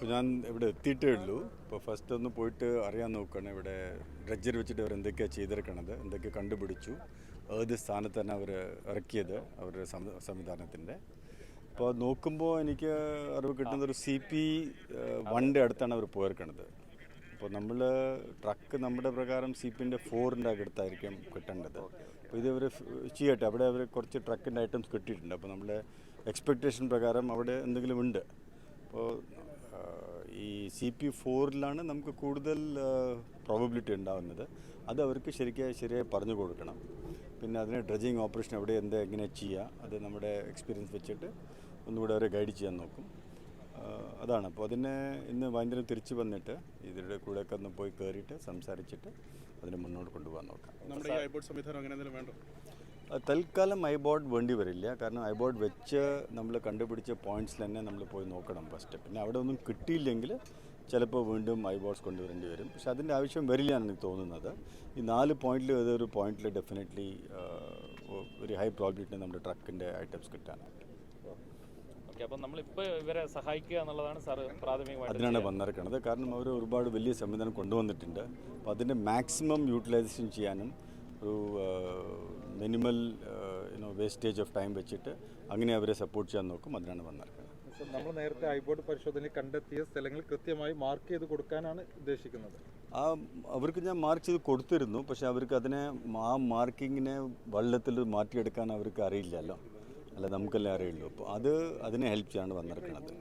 ഇപ്പോൾ ഞാൻ ഇവിടെ എത്തിയിട്ടേ ഉള്ളൂ. ഇപ്പോൾ ഫസ്റ്റ് ഒന്ന് പോയിട്ട് അറിയാൻ നോക്കുകയാണ് ഇവിടെ ഡ്രഡ്ജർ വെച്ചിട്ട് അവർ എന്തൊക്കെയാണ് ചെയ്തിരിക്കണത് എന്തൊക്കെ കണ്ടുപിടിച്ചു ഏത് സ്ഥാനത്ത് തന്നെ അവർ ഇറക്കിയത് അവരുടെ സംവി- സംവിധാനത്തിന്റെ അപ്പോൾ നോക്കുമ്പോൾ എനിക്ക് അറിവ് കിട്ടുന്നത് ഒരു സി പി വണ്ടി അടുത്താണ് അവർ പോയിരിക്കണത്. അപ്പോൾ നമ്മൾ ട്രക്ക് നമ്മുടെ പ്രകാരം സി പിന്റെ ഫോറിന്റെ അടുത്തായിരിക്കും കിട്ടേണ്ടത്. അപ്പോൾ ഇത് അവർ ചെയ്യട്ടെ അവിടെ അവർ കുറച്ച് ട്രക്കിന്റെ ഐറ്റംസ് കിട്ടിയിട്ടുണ്ട്. അപ്പോൾ നമ്മുടെ എക്സ്പെക്റ്റേഷൻ പ്രകാരം അവിടെ എന്തെങ്കിലും ഉണ്ട്. അപ്പോൾ ഈ സി പി ഫോറിലാണ് നമുക്ക് കൂടുതൽ പ്രോബബിലിറ്റി ഉണ്ടാകുന്നത് അത് അവർക്ക് ശരിക്കും ശരിയായി പറഞ്ഞു കൊടുക്കണം. പിന്നെ അതിന് ഡ്രജിങ് ഓപ്പറേഷൻ എവിടെ എന്ത് എങ്ങനെ ചെയ്യുക അത് നമ്മുടെ എക്സ്പീരിയൻസ് വെച്ചിട്ട് ഒന്നുകൂടെ അവരെ ഗൈഡ് ചെയ്യാൻ നോക്കും. അതാണ്. അപ്പോൾ അതിനെ ഇന്ന് വൈകുന്നേരം തിരിച്ചു വന്നിട്ട് ഇതിന്റെ കൂടെയൊക്കെ ഒന്ന് പോയി കയറിയിട്ട് സംസാരിച്ചിട്ട് അതിനെ മുന്നോട്ട് കൊണ്ടുപോകാൻ നോക്കാം. നമ്മുടെ സംവിധാനം അങ്ങനെ എന്തെങ്കിലും വേണ്ടോ? ആ, ഐ ബോർഡ് വേണ്ടി വരില്ല. കാരണം ഐ ബോർഡ് വെച്ച് നമ്മൾ കണ്ടുപിടിച്ച പോയിന്റ്സിൽ തന്നെ നമ്മൾ പോയി നോക്കണം ഫസ്റ്റ് പിന്നെ അവിടെ ഒന്നും കിട്ടിയില്ലെങ്കിൽ ചിലപ്പോൾ വീണ്ടും ഐ ബോർഡ്സ് കൊണ്ടുവരേണ്ടി വരും. പക്ഷെ അതിന്റെ ആവശ്യം വരില്ല എന്നാണ് എനിക്ക് തോന്നുന്നത്. ഈ നാല് പോയിന്റിൽ ഏതൊരു പോയിന്റിൽ ഡെഫിനറ്റ്ലി ഒരു ഹൈ പ്രോബിലിറ്റി നമ്മുടെ ട്രക്കിന്റെ ഐറ്റംസ് കിട്ടാനായിട്ട്. ഇവരെ സഹായിക്കുക എന്നുള്ളതാണ് പ്രാഥമികമായിട്ട് അതിനാണ് വന്നിരിക്കുന്നത് കാരണം അവർ ഒരുപാട് വലിയ സംവിധാനം കൊണ്ടുവന്നിട്ടുണ്ട്. അപ്പോൾ അതിന്റെ മാക്സിമം യൂട്ടിലൈസേഷൻ ചെയ്യാനും ഒരു minimal you know wastage of time വെച്ചിട്ട് അങ്ങനെ അവരെ സപ്പോർട്ട് ചെയ്യാൻ നോക്കും. അതിനാണ് വന്നിരിക്കുന്നത്. നമ്മൾ നേരത്തെ ഐബോർഡ് പരിശോധനയിൽ കണ്ടെത്തിയ സ്ഥലങ്ങൾ കൃത്യമായി മാർക്ക് ചെയ്ത് കൊടുക്കാനാണ് ഉദ്ദേശിക്കുന്നത്. ആ അവർക്ക് ഞാൻ മാർക്ക് ചെയ്ത് കൊടുത്തിരുന്നു. പക്ഷെ അവർക്ക് അതിനെ ആ മാർക്കിങ്ങിനെ വള്ളത്തിൽ മാറ്റിയെടുക്കാൻ അവർക്ക് അറിയില്ലല്ലോ. അല്ല നമുക്കല്ലേ അറിയുള്ളൂ. അപ്പോൾ അത് അതിനെ ഹെൽപ്പ് ചെയ്യാണ് വന്നിരിക്കുന്നത്.